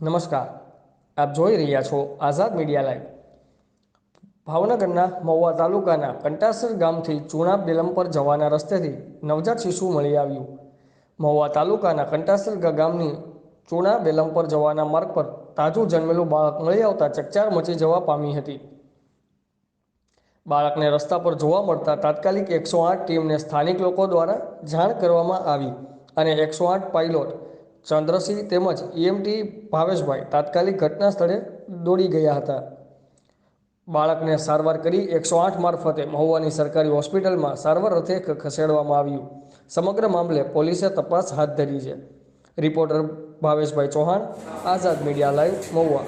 નમસ્કાર. આપ જોઈ રહ્યા છો આઝાદ મીડિયા લાઈવ. ભાવનગરના મહુવા તાલુકાના કંટાસર ગામથી ચૂણા બેલમ પર જવાના રસ્તેથી નવજાત શિશુ મળી આવ્યું. મહુવા તાલુકાના કંટાસર ગામની ચૂણા બેલમ પર જવાના માર્ગ પર તાજું જન્મેલું બાળક મળી આવતા ચકચાર મચી જવા પામી હતી. બાળકને રસ્તા પર જોવા મળતા તાત્કાલિક એકસો આઠ ટીમને સ્થાનિક લોકો દ્વારા જાણ કરવામાં આવી અને એકસો આઠ પાયલોટ ચંદ્રસિંહ તેમજ ઈએમટી ભાવેશભાઈ તાત્કાલિક ઘટના સ્થળે દોડી ગયા હતા. બાળકને સારવાર કરી એકસો આઠ મારફતે મહુવાની સરકારી હોસ્પિટલમાં સારવાર અર્થે ખસેડવામાં આવ્યું. સમગ્ર મામલે પોલીસે તપાસ હાથ ધરી છે. Reporter Bhaveshbhai Chauhan, Azad media live, Mahuva.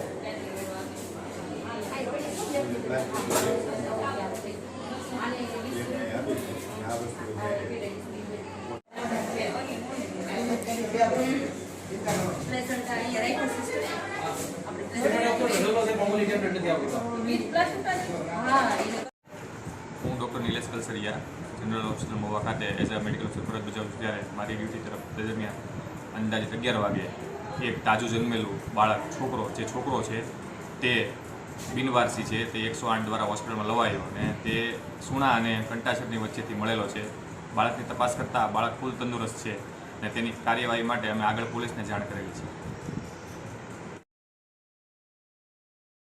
Pleasant અહીંયા રાખ્યું સિસ્ટર હા doctor Nilesh Kalsariya general hospital Mova ખાતે એઝ અ મેડિકલ ઓફિસર ફરજ બજાવું છું ત્યારે મારી ડ્યુટી તરફ દરમિયાન અંદાજિત અગિયાર વાગે એક તાજું જન્મેલું બાળક છોકરો જે છોકરો છે તે બિનવારસી છે તે એકસો આઠ દ્વારા હોસ્પિટલમાં લવાયો અને તે સુણા અને કંટાસરની વચ્ચેથી મળેલો છે બાળકની તપાસ કરતાં બાળક ફૂલ તંદુરસ્ત છે અને તેની કાર્યવાહી માટે અમે આગળ પોલીસને જાણ કરેલી છે.